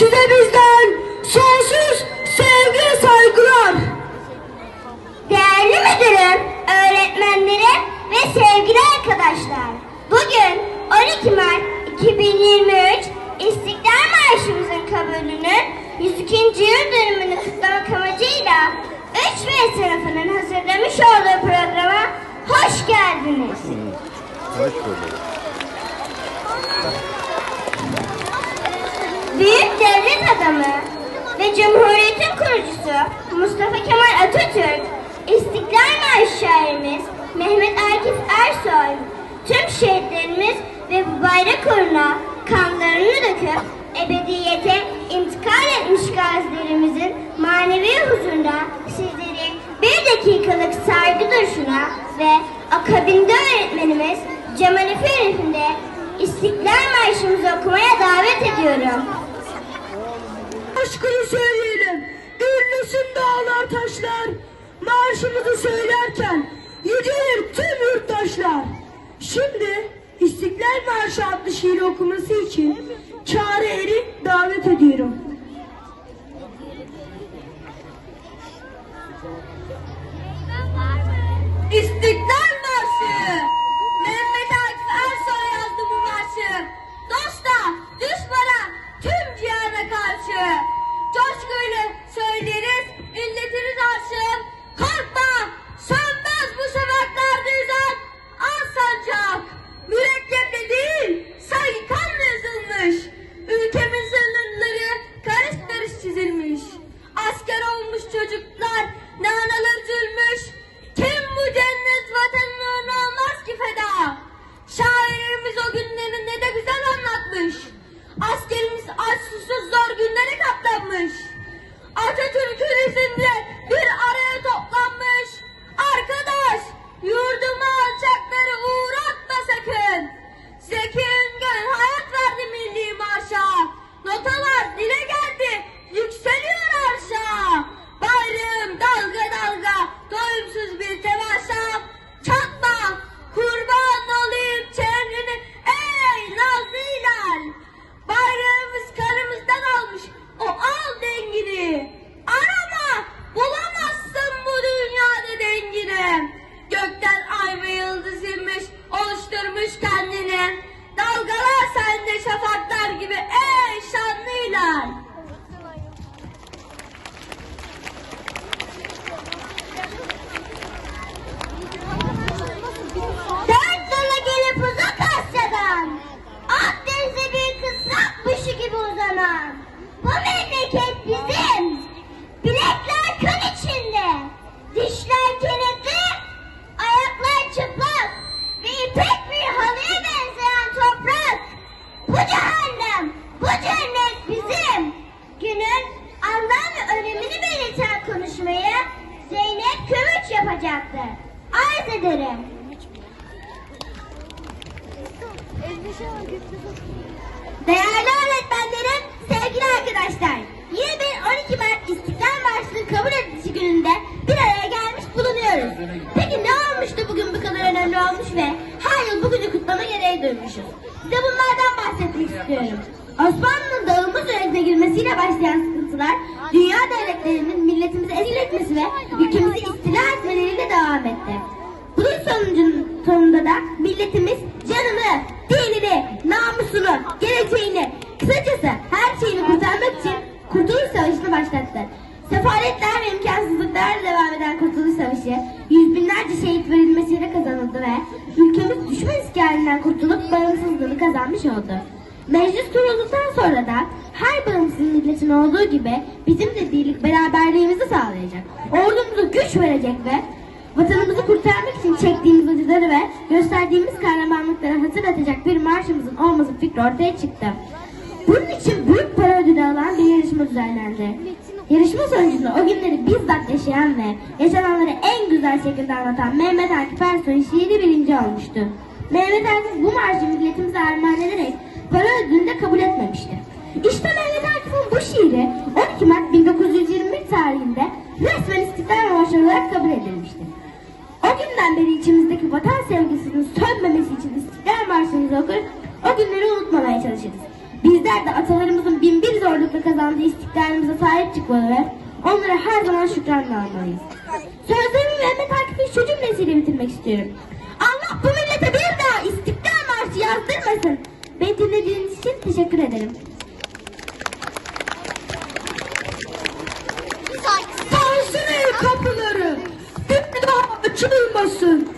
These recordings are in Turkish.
Size bizden sonsuz sevgi ve saygılar. Değerli müdürüm, öğretmenlerim ve sevgili arkadaşlar. Bugün 12 Mart 2023 İstiklal Marşımızın kabulünün 102. yıl dönümünü kutlamak amacıyla 3B sınıfının hazırlamış olduğu programa hoş geldiniz. Hoş bulduk. Büyük adamı ve Cumhuriyet'in kurucusu Mustafa Kemal Atatürk, İstiklal Marşı şairimiz Mehmet Akif Ersoy, tüm şehitlerimiz ve bu bayrak uğruna kanlarını döküp ebediyete intikal etmiş gazilerimizin manevi huzurunda sizleri bir dakikalık saygı duruşuna ve akabinde öğretmenimiz Cemal Efendi'nde İstiklal Marşımızı okumaya davet ediyorum. Aşkını söyleyelim. Ünlüsün dağlar taşlar. Marşımızı söylerken yücelir tüm yurttaşlar. Şimdi İstiklal Marşı adlı şiiri okuması için Çağrı Eri davet ediyorum. İstiklal bahsetmek istiyorum. Osmanlı'nın dağılma sürecine girmesiyle başlayan sıkıntılar, dünya devletlerinin milletimizi ezil etmesi ve ülkemizi istila etmeleriyle devam etti. Bunun sonucun sonunda da milletimiz canını, dinini, namusunu, geleceğini, iskalinden kurtulup bağımsızlığını kazanmış oldu. Meclis kurulduktan sonra da her bağımsız milletin olduğu gibi bizim de birlik beraberliğimizi sağlayacak. Ordumuza güç verecek ve Vatanımızı kurtarmak için çektiğimiz acıları ve gösterdiğimiz kahramanlıkları hatırlatacak bir marşımızın olması fikri ortaya çıktı. Bunun için büyük para ödülü alan bir yarışma düzenlendi. Yarışma sonucunda o günleri bizzat yaşayan ve yaşananları en güzel şekilde anlatan Mehmet Akif Ersoy'un şiiri birinci olmuştu. Mehmet Akif bu marşı milletimize armağan ederek para ödülünü de kabul etmemişti. İşte Mehmet Akif'in bu şiiri 12 Mart 1921 tarihinde resmen İstiklal Marşı olarak kabul edilmiştir. O günden beri içimizdeki vatan sevgisinin sönmemesi için İstiklal Marşı'mızı okur, o günleri unutmamaya çalışırız. Bizler de atalarımızın bin bir zorlukla kazandığı istiklalimize sahip çıkmalı ve onlara her zaman şükranla almalıyız. Sözlerimi Mehmet Akif'in şu cümlesiyle bitirmek istiyorum. Teşekkür ederim. Tansiyon kapıları bir daha açılmasın.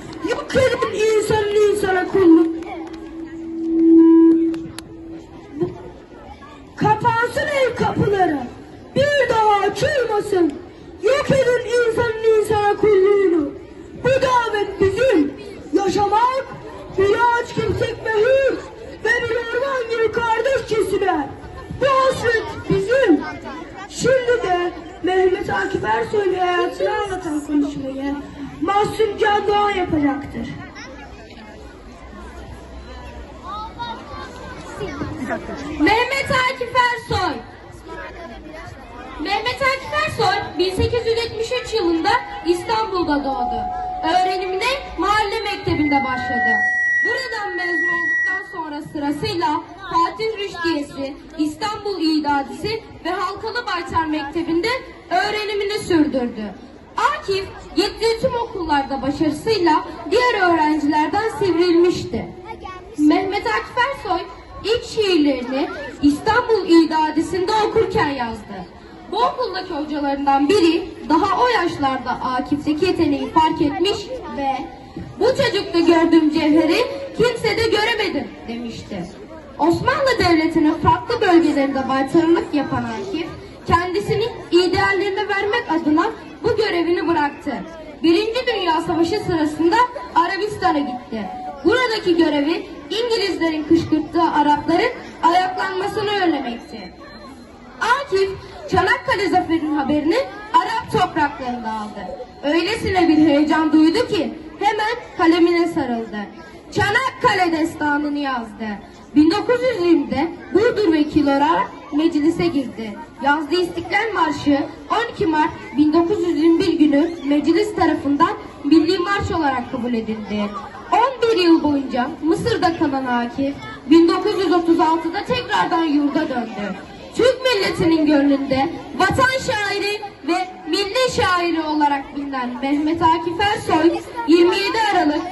Yapacaktır. Mehmet Akif Ersoy. Mehmet Akif Ersoy 1873 yılında İstanbul'da doğdu. Öğrenimine mahalle mektebinde başladı. Buradan mezun olduktan sonra sırasıyla Fatih Rüştiyesi, İstanbul İdadisi ve Halkalı Baytar Mektebi'nde öğrenimini sürdürdü. Akif gittiği tüm okullarda başarısıyla diğer öğrencilerden sivrilmişti. Mehmet Akif Ersoy ilk şiirlerini İstanbul İdadisi'nde okurken yazdı. Bu okuldaki hocalarından biri daha o yaşlarda Akif'teki yeteneği fark etmiş ve bu çocukta gördüğüm cevheri kimsede göremedim demişti. Osmanlı Devleti'nin farklı bölgelerinde baytarlık yapan Akif, kendisini ideallerine vermek adına bıraktı. Birinci Dünya Savaşı sırasında Arabistan'a gitti. Buradaki görevi İngilizlerin kışkırttığı Arapların ayaklanmasını önlemekti. Akif Çanakkale zaferinin haberini Arap topraklarında aldı. Öylesine bir heyecan duydu ki hemen kalemine sarıldı. Çanakkale destanını yazdı. 1920'de Burdur vekili olarak meclise girdi. Yazdığı İstiklal Marşı 12 Mart 1921 günü meclis tarafından milli marş olarak kabul edildi. 11 yıl boyunca Mısır'da kalan Akif 1936'da tekrardan yurda döndü. Türk milletinin gönlünde vatan şairi ve milli şairi olarak bilinen Mehmet Akif Ersoy 27 Aralık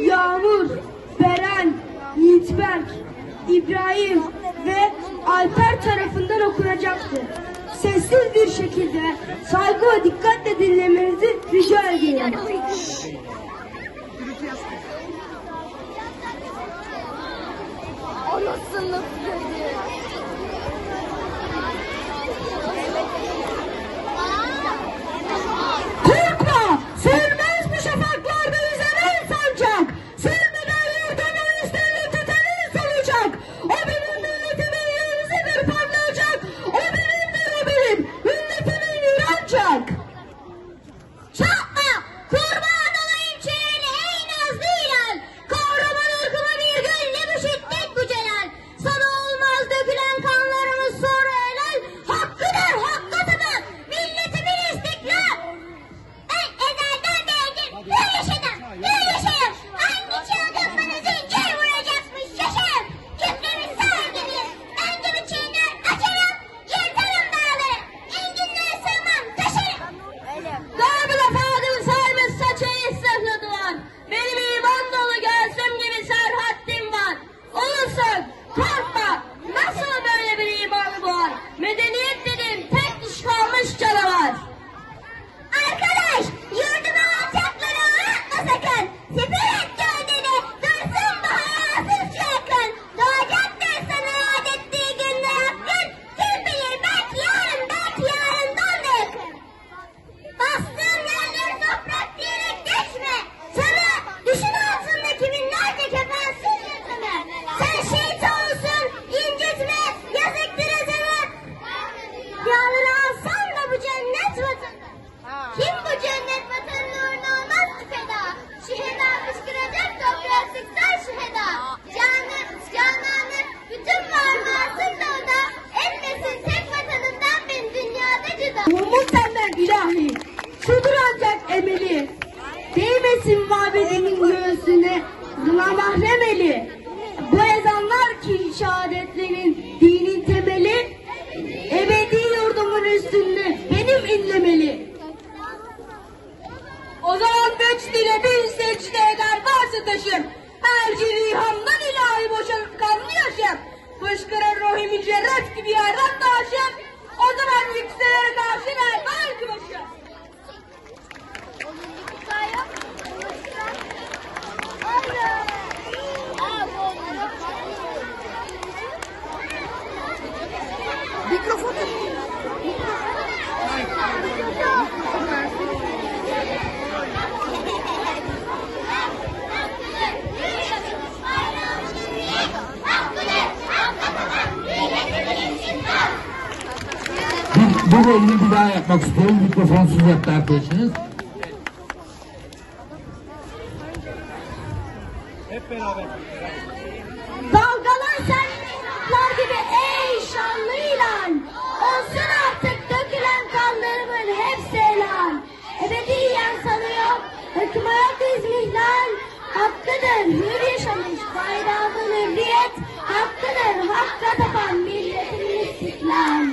Yağmur, Beren, Yiğitberk, İbrahim ve Alper tarafından okunacaktır. Sessiz bir şekilde saygı ve dikkatle dinlemenizi rica ediyorum. Korkma! Beş dile bin secde eder varsa taşım. Her cirihamdan ilahi boşanıp kanlı yaşam. Fışkırır ruhi mücerret gibi yerden taşım. O zaman yükseğe karşı nerede ki başım. Bu rolünü bir daha yapmak istiyorum. Mikrofonsuz yaptı arkadaşınız. Dalgalan sen ırmaklar gibi ey şanlı ilan. Olsun artık dökülen kanlarımın hepsi helal. Ebediyen sanıyor hükümet izmihlal. Hakkıdır hür yaşamış bayrağın hürriyet. Hakkıdır hakka tapan milletin istiklal.